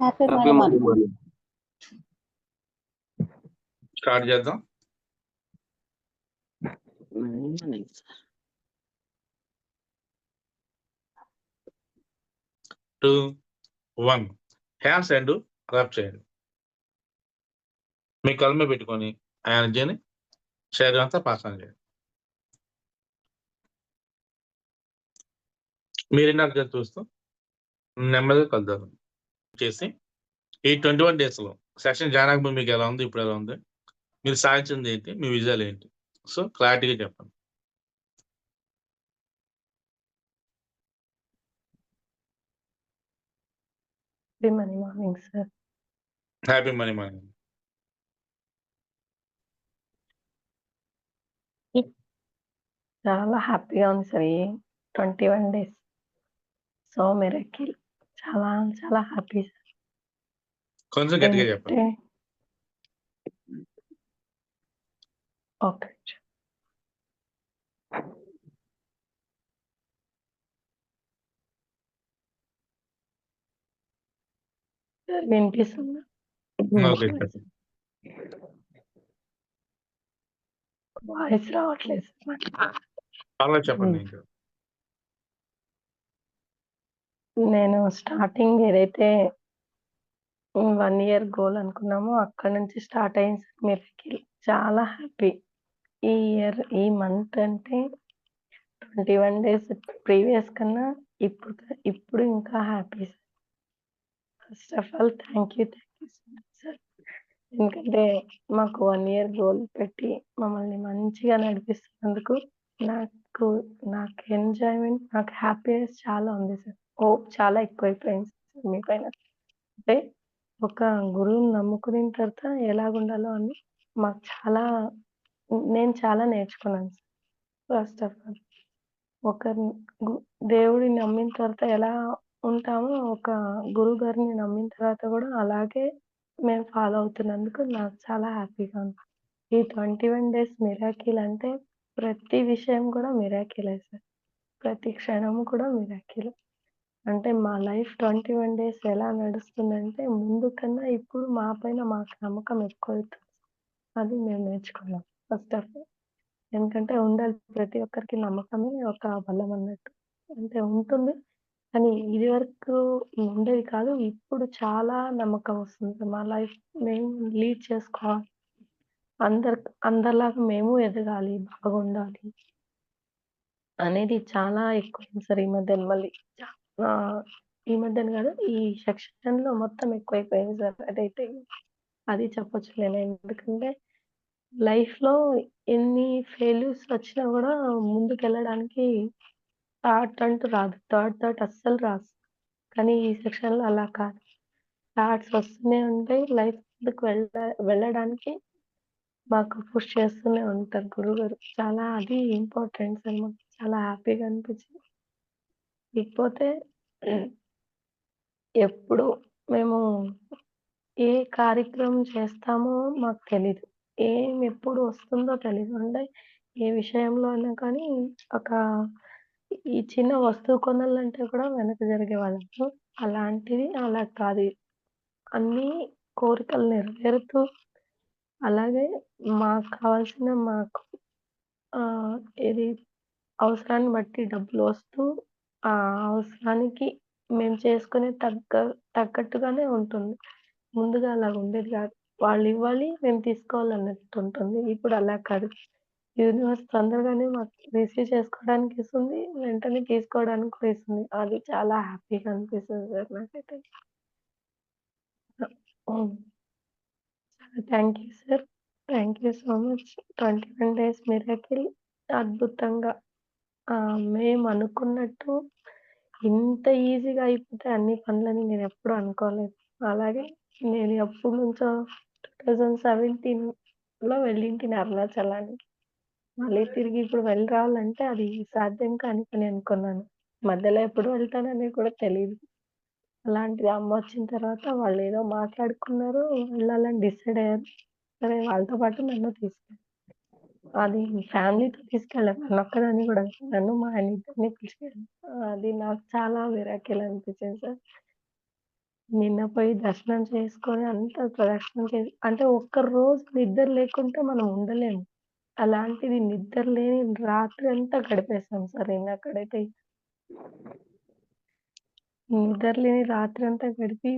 Happy happy morning morning start చేద్దాం. Two one hands and rub చేయండి. మీ కళ్ళు మీద పెట్టుకొని ఆ ఎనర్జీని శరీరం అంతా పాసన చేయండి. మీరు ఇందాక చూస్తూ నెమ్మదిగా కలుద్దాం. చేసి ఈ ట్వంటీ వన్ డేస్లో సెషన్ జాయిన్ అవ్వకపోతే మీకు ఎలా ఉంది? ఇప్పుడు ఎలా ఉంది? మీరు సాధించింది ఏంటి? మీ విజయాలు ఏంటి? సో క్లారిటీగా చెప్పండి. Happy money morning sir happy money money చాలా హ్యాపీగా ఉంది సార్ ఈ twenty one days so miracle చాలా చాలా హ్యాపీ సార్ కొంచెం గట్టిగా చెప్పండి ఓకే సార్ వినిపిస్తుందా ఓకే చెప్పండి వాయిస్ రావట్లేదు సార్ నాకు. పర్లేదు చెప్పండి ఇంకా నేను స్టార్టింగ్ ఏదైతే వన్ ఇయర్ గోల్ అనుకున్నామో అక్కడ నుంచి స్టార్ట్ అయింది సార్ మిరకిల్ చాలా హ్యాపీ ఈ ఇయర్ ఈ మంత్ అంటే ట్వంటీ వన్ డేస్ ప్రీవియస్ కన్నా ఇప్పుడు ఇప్పుడు ఇంకా happy sir first of all thank you thank you so much sir ఎందుకంటే మాకు వన్ ఇయర్ గోల్ పెట్టి మమ్మల్ని మంచిగా నడిపిస్తున్నందుకు నాకు నాకు ఎంజాయ్మెంట్ నాకు హ్యాపీనెస్ చాలా ఉంది సార్ హోప్ చాలా ఎక్కువైపోయింది సార్ మీ పైన అంటే ఒక గురువుని నమ్ముకున్న తర్వాత ఎలాగుండాలో అని మాకు చాలా నేను చాలా నేర్చుకున్నాను సార్. ఫస్ట్ ఆఫ్ ఆల్ ఒక దేవుడిని నమ్మిన తర్వాత ఎలా ఉంటామో ఒక గురువు గారిని నమ్మిన తర్వాత కూడా అలాగే మేము ఫాలో అవుతున్నందుకు నాకు చాలా హ్యాపీగా ఉంది. ఈ ట్వంటీ వన్ డేస్ మిరాకిల్ అంటే ప్రతి విషయం కూడా మిరాకిలే సార్. ప్రతి క్షణము కూడా మిరాకిలే అంటే మా లైఫ్ ట్వంటీ వన్ డేస్ ఎలా నడుస్తుందంటే ముందు కన్నా ఇప్పుడు మా పైన మాకు నమ్మకం ఎక్కువ అవుతుంది అది మేము నేర్చుకున్నాం ఫస్ట్ ఆఫ్ ఆల్. ఎందుకంటే ఉండాలి ప్రతి ఒక్కరికి నమ్మకమే ఒక బలం అన్నట్టు. అంటే ఉంటుంది కానీ ఇది వరకు ఉండేది కాదు ఇప్పుడు చాలా నమ్మకం వస్తుంది. మా లైఫ్ మేము లీడ్ చేసుకోవాలి. అందరు అందరిలాగా మేము ఎదగాలి బాగుండాలి అనేది చాలా ఎక్కువ సార్ ఈ మధ్య మళ్ళీ. ఈ మధ్యన కాదు ఈ సెక్షన్లో మొత్తం ఎక్కువైపోయింది సార్. అదైతే అది చెప్పొచ్చు నేను ఎందుకంటే లైఫ్లో ఎన్ని ఫెయిల్యూర్స్ వచ్చినా కూడా ముందుకు వెళ్ళడానికి థాట్ అంటూ రాదు. థాట్ థాట్ అస్సలు రాదు. కానీ ఈ సెక్షన్లో అలా కాదు. థాట్స్ వస్తూనే ఉంటాయి. లైఫ్ ముందుకు వెళ్ళ వెళ్ళడానికి మాకు పుష్ చేస్తూనే ఉంటారు గురుగారు. చాలా అది ఇంపార్టెంట్ సార్ మాకు. చాలా హ్యాపీగా అనిపించింది. ఇకపోతే ఎప్పుడు మేము ఏ కార్యక్రమం చేస్తామో మాకు తెలీదు. ఏం ఎప్పుడు వస్తుందో తెలీదు. అంటే ఏ విషయంలో అయినా కానీ ఒక ఈ చిన్న వస్తువు కొనాలంటే కూడా వెనక జరిగే వాళ్ళము. అలాంటిది అలా కాదు. అన్ని కోరికలు నెరవేరుతూ అలాగే మాకు కావాల్సిన మాకు ఇది అవసరాన్ని బట్టి డబ్బులు వస్తూ ఆ అవసరానికి మేము చేసుకునే తగ్గ తగ్గట్టుగానే ఉంటుంది. ముందుగా అలా ఉండేది కాదు. వాళ్ళు ఇవ్వాలి మేము తీసుకోవాలి అన్నట్టు ఉంటుంది. ఇప్పుడు అలా కాదు. యూనివర్స్ తొందరగానే మాకు రిసీవ్ చేసుకోవడానికి ఇస్తుంది వెంటనే తీసుకోవడానికి కూడా ఇస్తుంది. అది చాలా హ్యాపీగా అనిపిస్తుంది సార్ నాకైతే. Thank you sir. Thank you so much. Twenty one days miracle. అద్భుతంగా ఆ, మేము అనుకున్నట్టు ఇంత ఈజీగా అయిపోతే అన్ని పనులని నేను ఎప్పుడు అనుకోలేదు. అలాగే నేను ఎప్పటి నుంచో టూ థౌజండ్ సెవెంటీన్లో వెళ్ళింటిని అరుణాచలానికి. మళ్ళీ తిరిగి ఇప్పుడు వెళ్ళి రావాలంటే అది సాధ్యం కాని పని అనుకున్నాను. మధ్యలో ఎప్పుడు వెళ్తానని కూడా తెలియదు అలాంటిది అమ్మ వచ్చిన తర్వాత వాళ్ళు ఏదో మాట్లాడుకున్నారు వెళ్ళాలని డిసైడ్ అయ్యారు. సరే వాళ్ళతో పాటు నన్ను తీసుకెళ్ళి అది ఫ్యామిలీతో తీసుకెళ్ళాను. నన్నొక్కదాన్ని గూడా కూడా నన్ను, మా ఆయన ఇద్దరిని తీసుకెళ్ళాను. అది నాకు చాలా మిరాకిల్ అనిపించింది సార్. నిన్న పోయి దర్శనం చేసుకొని అంతా ప్రదక్షిణం చేసి అంటే ఒక్క రోజు నిద్ర లేకుంటే మనం ఉండలేము. అలాంటిది నిద్ర లేని రాత్రంతా గడిపేసాం సార్ నిన్న అక్కడైతే. నిద్ర లేని రాత్రంతా గడిపి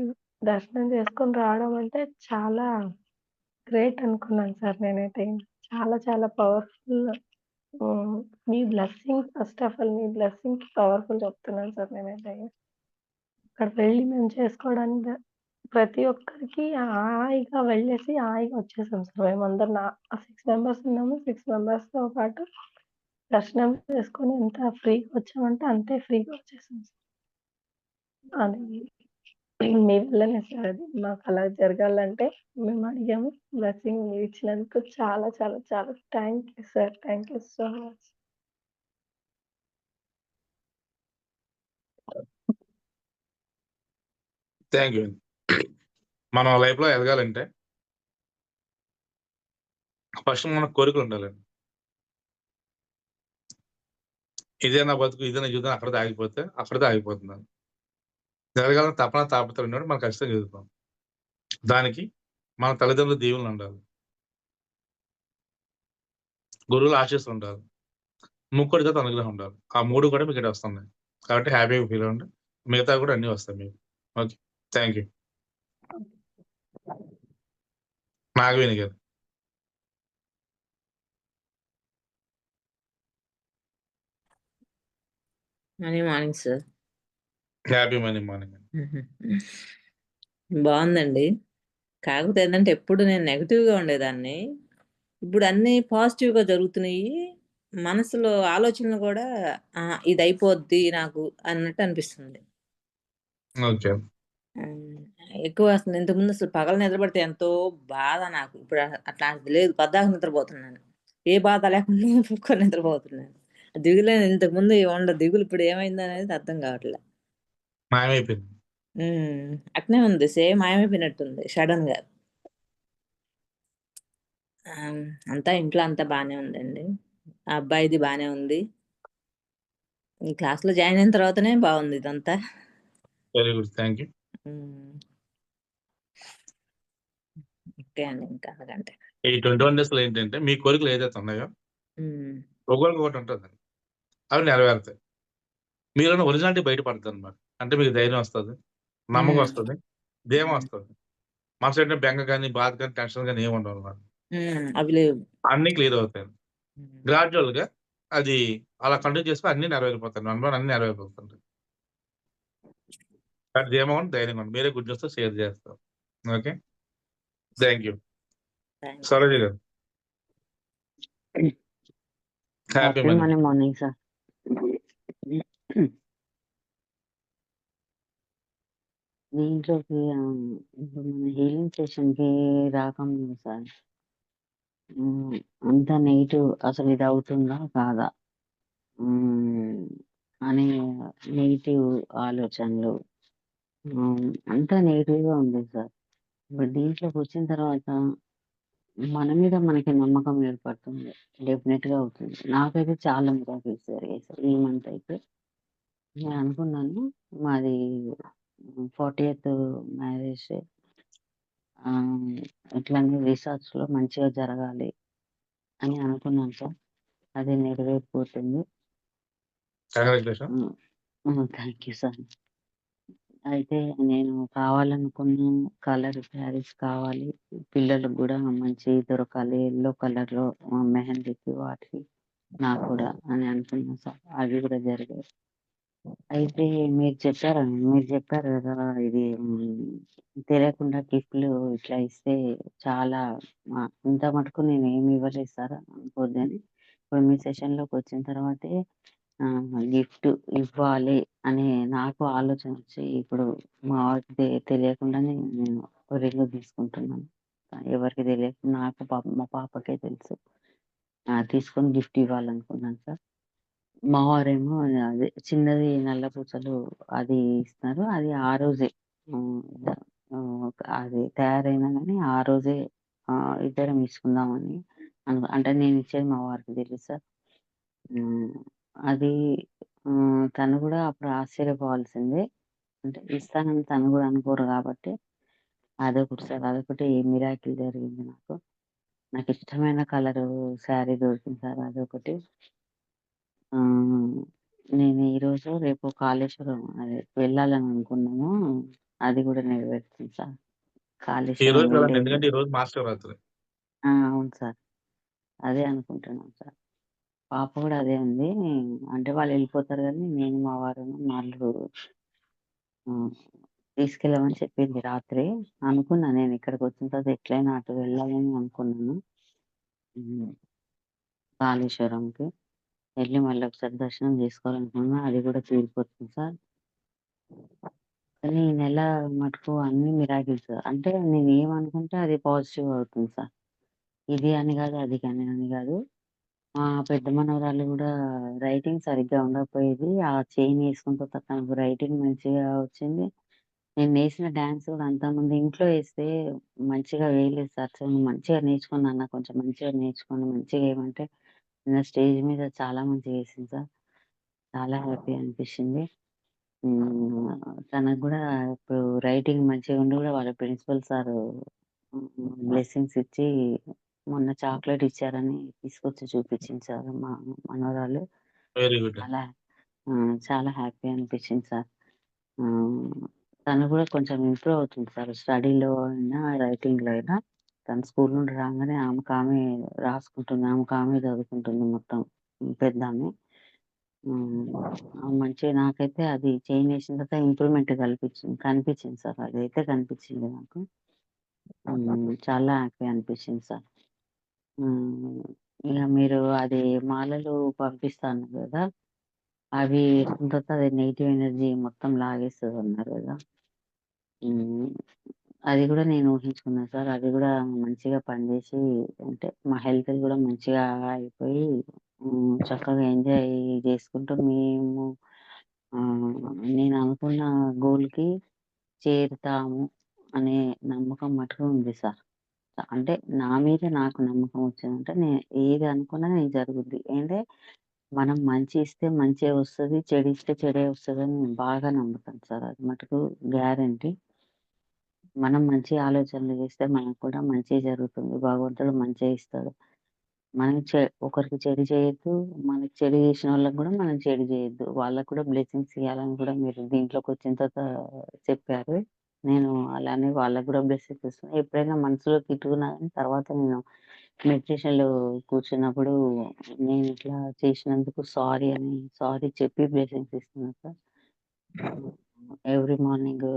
దర్శనం చేసుకొని రావడం అంటే చాలా గ్రేట్ అనుకున్నాను సార్ నేనైతే. చాలా చాలా పవర్‌ఫుల్ హ్మ్. మీ బ్లెస్సింగ్ ఫస్ట్ ఆఫ్ ఆల్ మీ బ్లెస్సింగ్‌కి పవర్‌ఫుల్ చెప్తున్నాను సార్ నేనైతే. అక్కడ వెళ్ళి మేము చేసుకోవడానికి ద ప్రతి ఒక్కరికి హాయిగా వెళ్ళేసి హాయిగా వచ్చేసాం సార్. మేమందరం నా 6 మెంబర్స్ ఉన్నాము. 6 మెంబర్స్‌తో పాటు దర్శనం చేసుకొని ఎంత ఫ్రీగా వచ్చామంటే అంతే ఫ్రీగా వచ్చేసాం సార్. అది మీ వల్లనే సార్ అది. అలా జరగాలంటే మేము అడిగాము. బ్లెస్సింగ్ మీరిచ్చినందుకు చాలా చాలా చాలా thank you sir. Thank you so much. Thank you. మనం లైఫ్‌లో ఎదగాలంటే ఫస్ట్ మన కోరికలు ఉండాలండి ఇదే నా బతుకు, ఇదే నా జీవితం అక్కడితో ఆగిపోతే అక్కడితో ఆగిపోతున్నాను జరగాలని తపన, తాపత్రం ఉన్నప్పుడు మనం ఖచ్చితంగా ఎదుగుతాం. దానికి మన తల్లిదండ్రుల దీవెనలుండాలి. గురువుల ఆశీస్సులుండాలి. ముక్కోడి చేత అనుగ్రహం ఉండాలి. ఆ మూడు కూడా మీకిక్కడ వస్తున్నాయి. కాబట్టి హ్యాపీగా ఫీల్ అవ్వండి. మిగతా కూడా అన్నీ వస్తాయి మీకు. ఓకే. Thank you. నాగవేణి గారు. Morning sir. Happy money. బావుందండి. కాకపోతే ఏందంటే ఎప్పుడు నేను నెగెటివ్‌గా ఉండేదాన్ని. ఇప్పుడు అన్నీ పాజిటివ్‌గా జరుగుతున్నాయి. మనసులో ఆలోచనలు గూడా ఆ! ఇదయిపోద్ది నాకు అన్నట్టు అనిపిస్తుంది. ఓకే. ఎక్కువ అసలు ఇంతకుముందు అసలు పగలు నిద్రపడితే ఎంతో బాధ నాకు. ఇప్పుడు అ అట్లాంటిది లేదు. పద్దాక నిద్రపోతున్నాను. ఏ బాధ లేకుండా పడుకొని నిద్రపోతున్నాను. దిగులే ఇంతకుముందు ఉండ దిగులు ఇప్పుడు ఏమైందనేది అర్థం కావట్లే. మాయమైపోయింది. అట్నే ఉంది. సేమ్ మాయమైపోయినట్టుంది సడెన్‌గా. ఆహ్, అంతా ఇంట్లో అంతా బానే ఉందండి. ఆ అబ్బాయిది బానే ఉంది. ఈ క్లాస్‌లో జాయిన్ అయిన తర్వాతనే బావుంది ఇదంతా. Very good. Thank you. Okay అండి. ఇంకా అంతకంటే. ఈ 21 డేస్‌లో ఏంటంటే మీ కోరికలు ఏదైతే ఉన్నాయో. ఒక్కోళ్ళకి ఒకటి ఉంటదండి. అవి నెరవేరుతాయి. మీలోని ఒరిజినాలిటీ బయటపడతదనమాట. అంటే మీకు ధైర్యం వస్తది. నమ్మకం. వస్తది. హ్మ్. వస్తది. మనసులో బెంగ గాని, బాధ గాని, టెన్షన్ గాని ఏమి. హ్మ్. అవి లేవు. అన్నీ క్లియర్ అవుతాయి. హ్మ్. గ్రాడ్యుయల్‌గా అది అలా కంటిన్యూ చేస్తే అన్నీ నెరవేరిపోతాయి. వన్ అన్నీ నెరవేరిపోతుంటాయి. ధీమాగా ఉండి, ధైర్యంగా ఉండి. మీరే గుడ్ న్యూస్‌తో షేర్ చేస్తారు. ఓకే. Thank you. సరోజ గారు. Happy morning sir. దీంట్లోకి ఆహ్, ఇప్పుడు మన హీలింగ్ సెషన్‌కి రాకముందు సార్ హ్మ్. అంతా నెగెటివ్ అసలు ఇది అవుతుందా? కాదా? హ్మ్. అనే నెగెటివ్ ఆలోచనలు. హ్మ్. అంతా నెగెటివ్‌గా ఉంది సార్. ఇప్పుడు దీంట్లోకి వచ్చిన తర్వాత మన మీద మనకి నమ్మకం ఏర్పడుతుంది. డెఫినెట్‌గా అవుతుంది. నాకైతే చాలా మిరాకిల్స్ జరిగాయి సార్. ఈ మంత్ అయితే. నేను అనుకున్నాను మాది 40థ్ మ్యారేజ్ డే. ఆహ్, ఇట్లనే రిసార్ట్స్‌లో మంచిగా జరగాలి అని అనుకున్నాను సార్. అది నెరవేరిపోతుంది. Thank you sir. అయితే నేను కావాలనుకున్న కలర్ శారీస్ కావాలి. పిల్లలకు గూడా మంచియి దొరకాలి. యెల్లో కలర్‌లో ఆహ్, మెహందీకి వాటికి నాకు కూడా అని అనుకున్నా సార్. అవి కూడా జరిగాయి. అయితే మీరు చెప్పారు మీరు చెప్పారు గదా! ఇది హ్మ్. తెలియకుండా గిఫ్ట్‌లు ఇట్లా ఇస్తే చాలా ఆహ్, ఇంత మటుకు నేనేమి ఇవ్వలేదు సార్ అనుకోద్దని. ఇప్పుడు మీ సెషన్‌లోకి వచ్చిన తర్వాతే ఆహ్, గిఫ్ట్ ఇవ్వాలి అనే నాకు ఆలోచన వచ్చి ఇప్పుడు మా వారికి తె తెలియకుండానే నేను రింగ్ తీసుకుంటున్నాను. ఎవరికీ తెలియకుండా నాకు పాప మా పాపకే తెలుసు. ఆ! తీసుకొని గిఫ్ట్ ఇవ్వాలనుకున్నాను సార్. మా అదే చిన్నది నల్ల పూసలు అది ఇస్తారు అది ఆ రోజే హ్మ్. ద ఆహ్, అది తయారైనా కానీ ఆ రోజే ఆహ్, ఇద్దరం ఇచ్చుకుందామని అను అంటే నేనిచ్చేది మా వారికి తెలుసు సార్. హ్మ్. అది ఆహ్, తను గూడా అప్పుడు ఆశ్చర్యపోవాల్సిందే. అంటే ఇస్తానని తను గూడా అనుకోరు గాబట్టి అదొకటి సార్. అదొకటి మిరాకిల్ జరిగింది నాకు. నాకిష్టమైన కలరు శారీ దొరికింది సార్ అదొకటి. ఆహ్, నేను ఈరోజు, రేపు కాళేశ్వరం అదే వెళ్ళాలని అనుకున్నాము. అది గూడా నెరవేరుతుంది సార్. కాళేశ్వరం. వెళ్ళి ఎందుకంటే మహాశివరాత్రి. ఆ! అవును సార్. అదే అనుకుంటున్నాం సార్. పాప గూడా అదే ఉంది. అంటే వాళ్ళెళ్ళిపోతారు గానీ, నేను, మా వారును, మా అల్లుడు హ్మ్. తీసుకెళ్ళమని చెప్పింది రాత్రి. అనుకున్నా నేను ఇక్కడికొచ్చిన తర్వాత ఎట్లైనా అటు వెళ్ళాలని అనుకున్నాను. హ్మ్. కాళేశ్వరంకి. వెళ్ళి మళ్ళీ ఒకసారి దర్శనం జేసుకోవాలనుకున్నా. అది గూడా తీరిపోతుంది సార్. కానీ ఈ నెల మటుకు అన్నీ మిరాకిల్స్. అంటే నేనేమనుకుంటే అది పాజిటివ్ అవుతుంది సార్. ఇది అని గాదు, అది అని అని గాదు. మా పెద్ద మనవరాలు గూడా రైటింగ్ సరిగ్గా ఉండకపోయేది. ఆ చైన్ యేసుకుంటూ తనకు రైటింగ్ మంచిగా వచ్చింది. నేను నేసిన డాన్స్ గూడా అంతకుముందు ఇంట్లో వేస్తే మంచిగా వేయలేదు సార్. సో, మంచిగా నేర్చుకో కొంచెం మంచిగా నేర్చుకొని మంచిగా స్టేజ్ మీద చాలా మంచిగా యేసింది సార్. చాలా హ్యాపీ అనిపిచ్చింది. హ్మ్. తనకు గూడా ఇప్పుడు రైటింగ్ మంచిగా ఉండి గూడా వాళ్ళ ప్రిన్సిపల్ సారు. బ్లెస్సింగ్స్ ఇచ్చి మొన్న చాక్లేట్ ఇచ్చారని తీసుకొచ్చి చూపిచ్చింది సార్ మా మనవరాలు. Very good. చాలా ఆ! చాలా హ్యాపీ అనిపిచ్చింది సార్. తను గూడా కొంచెం ఇంప్రూవ్ అవుతుంది సార్. స్టడీలో అయినా, రైటింగ్‌లో అయినా. తను స్కూల్ నుండి రాంగానే ఆమెకామె రాసుకుంటుంది. ఆమెకామె చదువుకుంటుంది మొత్తం. పెద్దామె. ఆమె మంచిగా నాకైతే అది చేంజ్ చేసిన తర్వాత ఇంప్రూవ్‌మెంట్ కల్పించింది కనిపించింది సార్. అదైతే కనిపించింది నాకు. చాలా హ్యాపీ అనిపించింది సార్. ఇక మీరు అది మాలలు పంపిస్తా అన్నారు అవి తర్వాత అది నెగిటివ్ ఎనర్జీ మొత్తం లాగేస్తుంది అన్నారు కదా అది గూడా నేను ఊహించుకున్నా సార్. అది గూడా మంచిగా పనిచేసి అంటే మా హెల్త్ గూడా మంచిగా అయిపోయి హ్మ్. చక్కగా ఎంజాయ్ జేసుకుంటూ మేము ఆహ్, నేను అనుకున్న గోల్‌కి చేరుతాము అనే నమ్మకం మటుకు ఉంది సార్. అంటే నా మీద నాకు నమ్మకం వచ్చిందంటే నే ఏది అనుకున్నా నేను జరుగుద్ది. ఏంటంటే మనం మంచి ఇస్తే మంచే వస్తది. చెడిస్తే చెడే వస్తదని నేను బాగా నమ్ముతాను సార్. అది మటుకు గ్యారంటీ. మనం మంచి ఆలోచనలు చేస్తే మనకు కూడా మంచి జరుగుతుంది. భగవంతుడు మంచి ఇస్తాడు. మనం చె ఒకరికి చెడు చేయొద్దు. మనకి చెడు వాళ్ళకి కూడా మనం చెడు చేయొద్దు వాళ్ళకి కూడా బ్లెస్సింగ్స్ ఇయ్యాలని కూడా మీరు దీంట్లోకి వచ్చిన తర్వాత చెప్పారు. నేను అలానే వాళ్ళకి కూడా బ్లెస్సింగ్స్ ఇస్తున్నాను ఎప్పుడైనా మనసులో తిట్టుకున్నా కానీ తర్వాత నేను మెడిటేషన్‌లో కూర్చున్నప్పుడు నేను ఇట్లా చేసినందుకు సారీ అని సారీ చెప్పి బ్లెస్సింగ్స్ ఇస్తున్నా సార్. ఎవ్రీ మార్నింగ్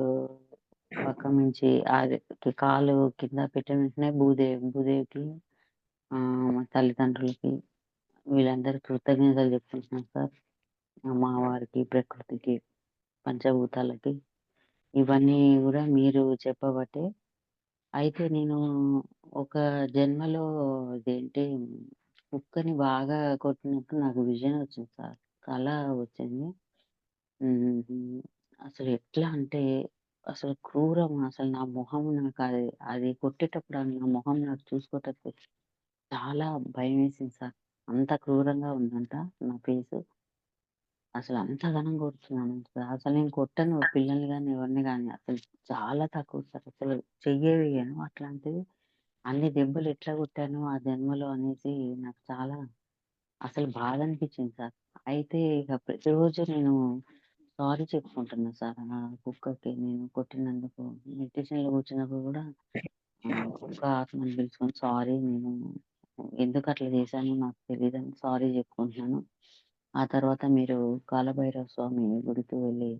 పక్క నుంచి అది కాలు కింద పెట్టిన వెంటనే భూదేవి భూదేవికి మా తల్లిదండ్రులకి వీళ్ళందరికీ కృతజ్ఞతలు చెప్పుకుంటున్నాను సార్. మా వారికి, ప్రకృతికి, పంచభూతాలకి. ఇవన్నీ గూడా మీరు చెప్పబట్టే అయితే నేను ఒక జన్మలో ఇదేంటి కుక్కని బాగా కొట్టినప్పుడు నాకు విజన్ వచ్చింది సార్. కల వచ్చింది. హ్మ్. అసలు ఎట్లా అంటే అసలు క్రూరం అసలు నా మొహం నాకు అది అది కొట్టేటప్పుడు ఆ నా మొహం నాకు చూసుకోటప్పుడు చాలా భయమేసింది సార్. అంత క్రూరంగా ఉందంట నా ఫేసు. అసలు అంత ఘనంగా కొడుతున్నాను సార్. అసలు నేను కొట్టను పిల్లల్ని గాని, ఎవరిని గాని. అసలు చాలా తక్కువ సార్. అసలు చెయ్యే వెయ్యను. అట్లాంటిది అన్ని దెబ్బలు ఎట్లా కొట్టానో ఆ జన్మలో అనేసి నాకు చాలా అసలు బాధ అనిపించింది సార్. అయితే ఇక ప్రతిరోజు నేను సారీ చెప్పుకుంటున్నా సార్. ఆ కుక్కకి నేను కొట్టినందుకు. మెడిటేషన్‌లో కూర్చున్నప్పుడు ఆహ్, కుక్క ఆత్మని పిలుచుకొని సారీ నేను ఎందుకట్లా చేశానో నాకు తెలీదని సారీ చెప్పుకుంటున్నాను. ఆ తర్వాత మీరు కాలభైరవ స్వామి గుడికి వెళ్ళి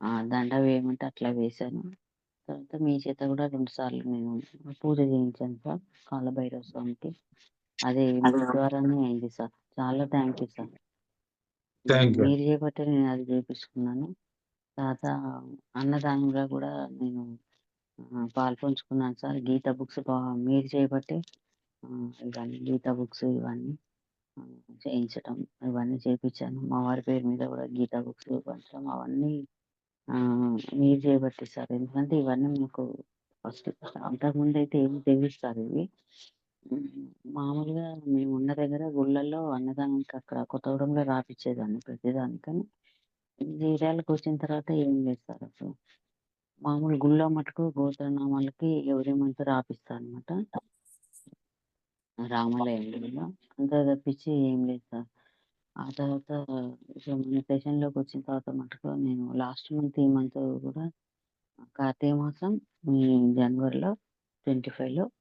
ఆహ్, దండ వేయమంటే అట్లా వేశాను. తర్వాత మీ చేత గూడా 2 సార్లు నేను పూజ చేయించాను సార్ కాలభైరవ స్వామికి. అది మీ ద్వారానే అయింది సార్. చాలా థాంక్ యూ సార్. మీరు చేయబట్టే నేను అది చేపించుకున్నాను. తర్వాత అన్నదానంలో గూడా నేను పాలుపంచుకున్నాను సార్. గీత బుక్స్ మీరు ఆహ్, ఇవన్నీ గీత బుక్స్ ఇవన్నీ ఆహ్, చేయించటం ఇవన్నీ చేపిచ్చాను. మా వారి పేరు మీద గూడా గీత బుక్స్ పంచడం అవన్నీ మీరు చేయబట్టే సార్. ఎందుకంటే ఇవన్నీ మాకు ఫస్ట్ అంతకుముందయితే ఏమి తెలీదు సార్ ఇవి. హ్మ్. మామూలుగా మేమున్న దగ్గర గుళ్ళల్లో అన్నదానానికి అక్కడ కొత్తగూడెంలో రాపిచ్చేదాన్ని ప్రతిదానికి. కానీ వచ్చిన తర్వాత ఏం లేదు సార్ అసలు. మామూలు గుళ్ళో మటుకు గోత్రనామాలకి ఎవ్రీ మంత్ రాపిస్తా అనమాట. రామాలయంలో. అంతే తప్పించి ఏం లేదు సార్. ఆ తర్వాత ఇక మన సెషన్‌లోకొచ్చిన తర్వాత మటుకు నేను లాస్ట్ మంత్, ఈ మంత్ కూడా కార్తీక మాసం ఈ జనవరిలో 25లో ఆహ్,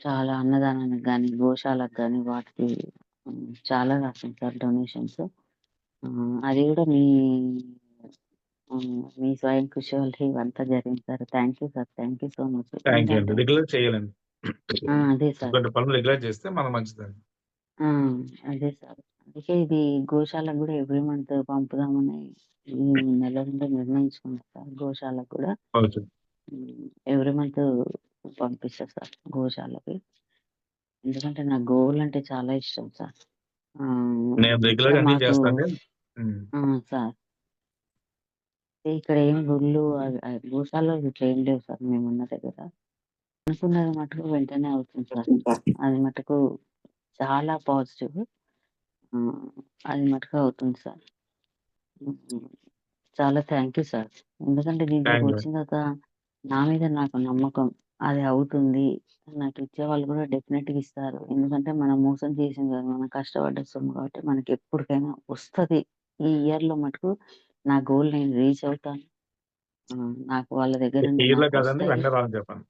చాలా అన్నదానానికి గాని, గోశాలకు గాని వాటికి. చాలా రాసాను సార్ డొనేషన్స్. అది కూడా మీ. మీ స్వయం కృషి వల్లే ఇవంతా జరిగింది sir. Thank you sir. Thank you so much. Thank you అండి. ఎందుకంటే రెగ్యులర్ చేయాలండి. ఆ! అదే సార్. ఇటువంటి పనులు రెగ్యులర్ చేస్తే మనం మంచిదండి. ఆ! అదే సార్. అందుకే ఇది గోశాలకు గూడా ఎవ్రీ మంత్ పంపుదామని ఈ నెల నుండి నిర్ణయించుకున్నా సార్ గోశాలకు కూడా. ఎవ్రీ మంత్ పంపిస్తా సార్ గోశాలకి. ఎందుకంటే నాకు గోవులంటే చాలా ఇష్టం సార్. సార్. ఇక్కడ ఏం గుళ్ళు గోశాలలు ఇట్లా ఏం లేవు సార్ మేమున్న దగ్గర. అనుకున్నది మటుకు వెంటనే అవుతుంది సార్. అది మటుకు చాలా పాజిటివ్. అది మటుకు అవుతుంది సార్. చాలా థాంక్ యూ సార్. ఎందుకంటే యూ. దీంట్లోకొచ్చిన తర్వాత నా మీద నాకు నమ్మకం. అది అవుతుంది. నాకు ఇచ్చేవాళ్ళు కూడా డెఫినెట్‌గా ఇస్తారు. ఎందుకంటే మనం మోసం చేసింది కాదు. మనం కష్టపడ్డ సొమ్ము కాబట్టి మనకి ఎప్పటికైనా వస్తది. ఈ ఇయర్‌లో మటుకు నా గోల్ నేను రీచ్ అవుతాను. నాకు వాళ్ళ దగ్గర నుండి ఇయర్‌లో కాదండి నాకొస్తాయి. వెంటనే చెప్పండి.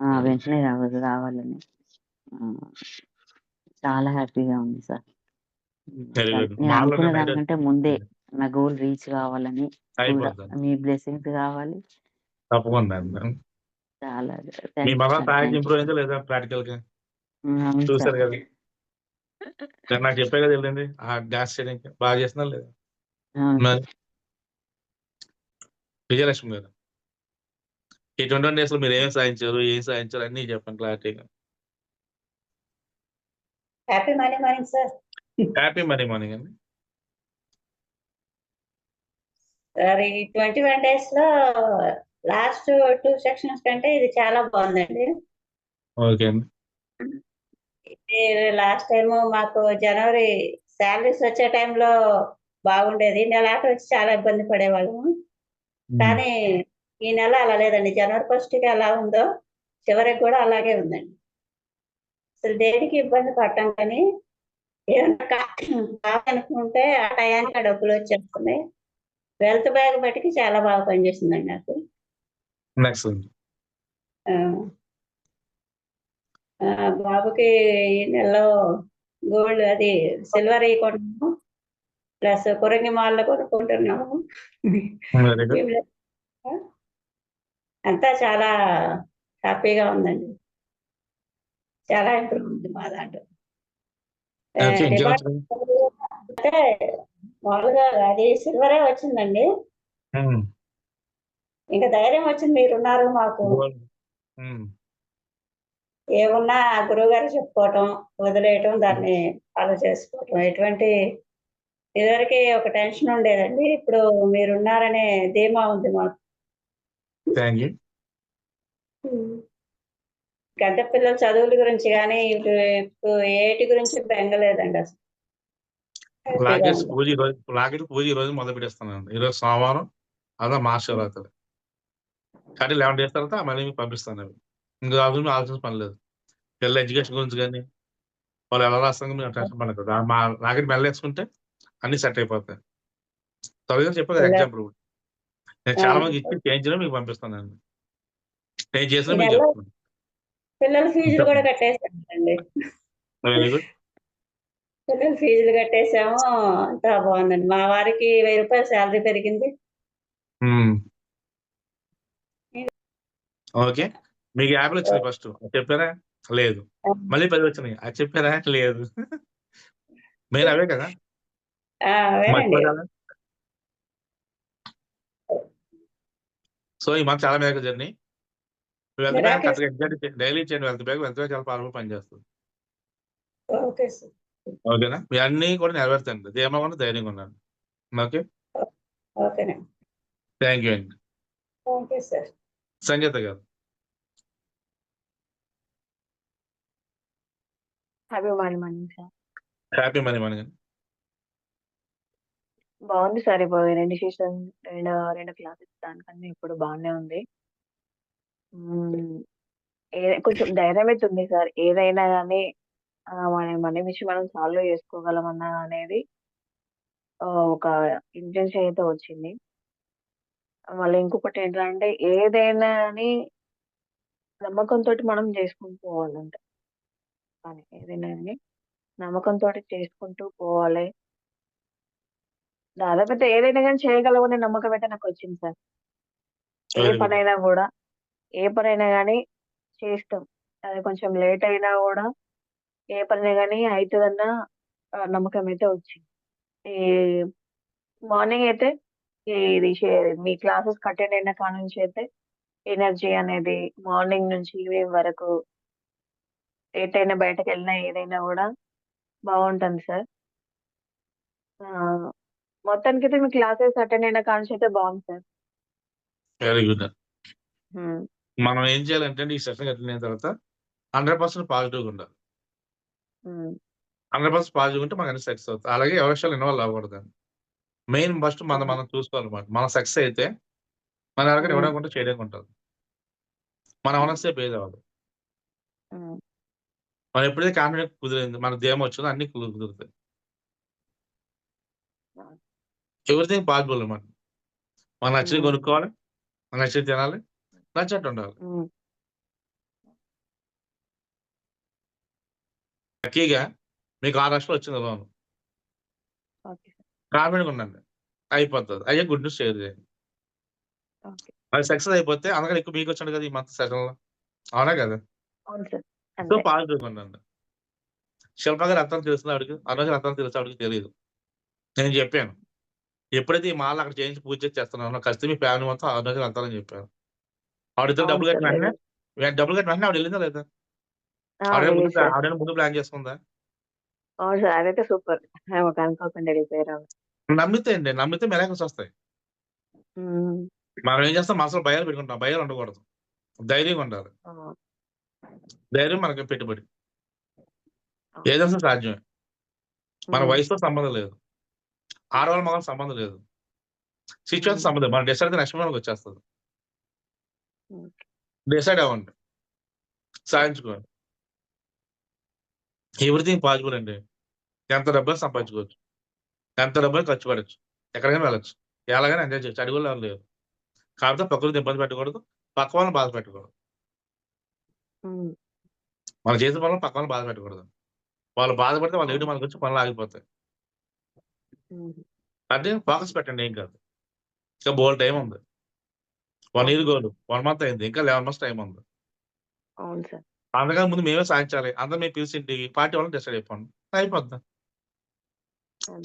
ఆ! వెంటనే రావ రావాలని. ఆ! చాలా హ్యాపీగా ఉంది సార్. హ్మ్. వెరీ చాలా గుడ్. నేను అనుకున్న దానికంటే ముందే నా గోల్ రీచ్ కావాలని కూడా అయిపోద్దండి. మీ బ్లెస్సింగ్స్ కావాలి. తప్పకుండా అండి. చాలా మీ యూ ఇంప్రూవ్. అయిందా లేదా? హ్మ్. అవును చూసారు సార్. కదా! నాకు చెప్పే కదా ఎళ్ళింది. ఆ డాన్స్ చేయడానికి. బాగా చేస్తున్నారా లేదా? మరి? విజయలక్ష్మి గారు. ఈ 21 డేస్‌లో మీరు ఏం సాధించారు? ఏం సాధించారు? అన్నీ చెప్పండి క్లారిటీగా. Happy morning morning sir. Happy money morning అండి. సార్ ఈ 21 డేస్‌లో లాస్ట్ 2 సెక్షన్స్ కంటే ఇది చాలా బావుందండి. ఓకే అండి. ఇది లాస్ట్ టైము మాకు జనవరి సాలరీస్ వచ్చే టైంలో బాగుండేది. నెలాఖరు వచ్చి చాలా ఇబ్బంది పడేవాళ్ళము. కానీ ఈ నెల అలా లేదండి. జనవరి ఫస్ట్‌కి ఎలా ఉందో చివరికి కూడా అలాగే ఉందండి. అసలు దేనికి ఇబ్బంది పడటం కానీ ఏమన్నా కా కావాలనుకుంటే ఆ టయానికి ఆ డబ్బులు వచ్చేస్తున్నాయి. వెల్త్ బ్యాగ్ మటికి చాలా బాగా పనిచేసిందండి నాకు. ఆ! బాబుకి ఈ నెలలో గోల్డ్ అది సిల్వర్‌యి కొన్నాము. ప్లస్ కొరంగి మాలలు కొనుక్కుంటున్నాము. అంతా చాలా హ్యాపీగా ఉందండి. చాలా ఇంప్రూవ్ ఉంది మా దాంట్లో. అంటే మామూలుగా అది సిల్వరే వచ్చిందండి. ఇంక ధైర్యం వచ్చింది మీరున్నారు మాకు. ఏమున్నా గురువుగారికి చెప్పుకోవటం, వదిలేయటం, దాన్ని ఫాలో చేసుకోవటం. ఎటువంటి ఇదివరకి ఒక టెన్షన్ ఉండేదండి. ఇప్పుడు మీరున్నారనే ధీమా ఉంది మాకు. గంట పిల్లల చదువుల గురించి గానీ, ఇటు ఇప్పుడు ఏటి గురించి బెంగ లేదండి అసలు. పూజ పూజ ఈరోజు మొదలు పెట్టేస్తున్నానండి. ఈరోజు సోమవారం. అదా మహాశివరాత్రి. కాబట్టి 11 డేస్ తర్వాత మళ్ళీ మీకు పంపిస్తాను అవి. ఇంకా గురించి ఆలోచించిన పని లేదు. పిల్లల ఎడ్యుకేషన్ గురించి గాని, వాళ్ళు ఎలా రాస్తారో మీరు టెన్షన్ పడకండి. దా మా లాకెట్ మెడలో ఏసుకుంటే అన్నీ సెట్ అయిపోతాయి. త్వరగా చెప్పా కదా పిల్ల ఎగ్జాంపుల్. నేను! చాలా మందికి ఇచ్చి చేయించినవి మీకు పంపిస్తానండి. నేను ఈ చేసినవి మీకు. పిల్లల ఫీజులు కూడా చెప్పండి. కట్టేసానండి. Very good. పిల్లల ఫీజులు కట్టేసాము. అంతా బావుందండి. మా వారికి రూ. 1000 సాలరీ పెరిగింది. ఓకే. మీకు 50 వచ్చినాయి ఫస్ట్. చెప్పారా? లేదు. మళ్ళీ 10 వచ్చినాయి. అది చెప్పారా? లేదు. మెయిన్ అవే కదా! సో, ఈ మంత్ చాలా మిరాకిల్ జర్నీ. డైలీ చేయండి వెల్త్ బ్యాంక్. వెల్త్ బ్యాంక్ చాలా పవర్‌ఫుల్ పనిచేస్తది. ఓకేనా? మీ అన్నీ కూడా నెరవేరుతాయండి. ధీమాగా ధైర్యంగా ఉండండి. ఓకే. థాంక్ యూ అండి. సార్. సంగీత గారు. Happy morning morning sir happy money money బాగుంది సార్ ఇప్పుడు రెండు సీజన్ రెండు రెండు క్లాసెస్ దానికన్నా ఇప్పుడు బాగానే ఉంది. కొంచెం ధైర్యం అయితే ఉంది సార్ ఏదైనా కానీ మన మన విషయం మనం సాల్వ్ చేసుకోగలమన్నా అనేది ఒక ఇంటెన్షన్ అయితే వచ్చింది. మళ్ళీ ఇంకొకటి ఏంటంటే ఏదైనా అని నమ్మకంతో మనం చేసుకుంటూ పోవాలంట. కానీ ఏదైనా కానీ నమ్మకంతో చేసుకుంటూ పోవాలి. దాదాపు అయితే ఏదైనా కానీ చేయగలమనే నమ్మకం అయితే నాకు వచ్చింది సార్. ఏ. పనైనా కూడా ఏ పనైనా కానీ చేస్తాం. అది కొంచెం లేట్ అయినా కూడా ఏ పనైనా కానీ అవుతుందన్న నమ్మకం అయితే వచ్చింది. ఈ మార్నింగ్ అయితే ఇది మీ క్లాసెస్ అటెండ్ అయిన కాడ నుంచి అయితే ఎనర్జీ అనేది మార్నింగ్ నుంచి ఈవినింగ్ వరకు ఎటైనా బయటకు వెళ్ళినా ఏదైనా కూడా బాగుంటుంది సార్. ఆ, మొత్తానికి అయితే మీ క్లాసెస్ అటెండ్ అయిన కాడ నుంచి అయితే బాగుంది సార్. Very good. మనం ఏం చేయాలంటే ఈ సెషన్ అటెండ్ అయిన తర్వాత హండ్రెడ్ పర్సెంట్ పాజిటివ్గా ఉండాలి. ఉమ్, హండ్రెడ్ పర్సెంట్ పాజిటివ్ ఉంటే మనకి సక్సెస్ అవుతుంది అలాగే ఎవరి విషయాలు ఇన్వాల్వ్ అవ్వకూడదు మెయిన్ ఫస్ట్ మనం మనం చూసుకోవాలన్నమాట. మన సక్సెస్ అయితే మన మ్మ్. ఇవ్వడానికి చేయడానికి ఉంటుంది మనం అవ్వదు ఉమ్, మనం ఎప్పుడైతే కాన్ఫిడెంట్ కుదిరింది మన దేహం వచ్చిందో అన్ని కుదు- కుదురుతాయి. ఎవ్రీథింగ్ పాసిబుల్ అన్నమాట. మనం నచ్చింది. కొనుక్కోవాలి మన నచ్చింది తినాలి నచ్చినట్టు ఉండాలి. లక్కీగా మీకు ఆరు లక్షలు వచ్చింది లోన్. కాన్ఫిడెంట్ ఉండండి అయిపోతుంది. అయ్యే గుడ్ న్యూస్ షేర్ చేయండి. అది సక్సెస్ అయిపోతే అందుకని ఎక్కువ మీకు వచ్చాడు కదా ఈ మంత్ సెషన్లో అవునా కదా సో అంతే పాజిటివ్ ఉండండి శిల్ప గారు అర్థం తెలుస్తుంది ఆవిడకి అనుజ అర్థం తెలుసు ఆవిడకి తెలియదు నేను చెప్పాను. ఎప్పుడైతే ఈ మాల అక్కడ చేయించి పూజ చేసి చేస్తున్నానో ఖచ్చితంగా మీ ఫ్యామిలీ మొత్తం అనుజ అంతారని చెప్పాను ఆవిడతో అవును డబ్బులు కట్టిన డబ్బులు కట్టిన వెంటనే ఆవిడ వెళ్ళిందా లేదా? ఆవిడ ఆవిడ ముందు ప్లాన్ చేసుకుందా? అవును సార్ అదైతే సూపర్. వెళ్ళిపోయారు నమ్మితే అండి నమ్మితే మెరాకల్స్ వస్తాయి. ఉమ్, మనం ఏం చేస్తాం మనసులో భయాలు పెట్టుకుంటాం భయాలు ఉండకూడదు. ధైర్యంగా ఉండాలి. ధైర్యం మనకి పెట్టుబడి. ఏదైనా సాధ్యమే. మన ఉమ్, వయసుతో సంబంధం లేదు. ఆడవాళ్ళ మగవాళ్ళ సంబంధం లేదు. సిచ్యువేషన్ ఉమ్, సంబంధం మనం డిసైడ్ అయితే నెక్స్ట్ మనకు వచ్చేస్తుంది. ఉమ్, డిసైడ్ అవ్వండి. సాధించుకోండి. ఎవ్రీథింగ్ పాసిబుల్ అండి. ఎంత డబ్బులు సంపాదించుకోవచ్చు. ఎంత డబ్బులు ఖర్చు పెట్టచ్చు. ఎక్కడికైనా వెళ్ళచ్చు. ఎలాగైనా ఎంజాయ్ చేయొచ్చు. అడుగులు ఎవరు లేరు కాకపోతే ప్రకృతి ఇబ్బంది పెట్టకూడదు. పక్క వాళ్ళని బాధ పెట్టకూడదు. మన చేసిన పనులు పక్క వాళ్ళని బాధ పెట్టకూడదు. వాళ్ళు బాధపడితే వాళ్ళు ఏడు మనకు వచ్చి పనులు ఆగిపోతాయి. అంటే ఫోకస్ పెట్టండి ఏం కాదు. ఇంకా బోల్ టైం ఉంది. One year goal. One month అయింది. ఇంకా లెవెన్ మంత్స్ టైం ఉంది. అందుకని ముందు మేమే సాధించాలి. అందరూ మేము పిలిచి ఇంటికి పార్టీ వాళ్ళని డిసైడ్ అయిపోండి. అయిపోద్ది. అంతే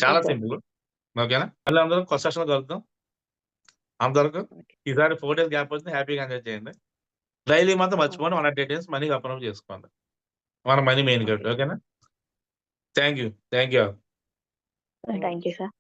చాలా సింపుల్. ఓకేనా? మళ్ళీ అందరం కొత్త సెషన్ కలుద్దాం. అందరికి ఈసారి ఫోర్ డేస్ గ్యాప్ వచ్చింది హ్యాపీగా ఎంజాయ్ చేయండి. డైలీ మాత్రం మర్చిపోండి one eight days money approve చేసుకోండి. మన మనీ మెయిన్ కాబట్టి ఓకేనా? Thank you thank you thank you sir.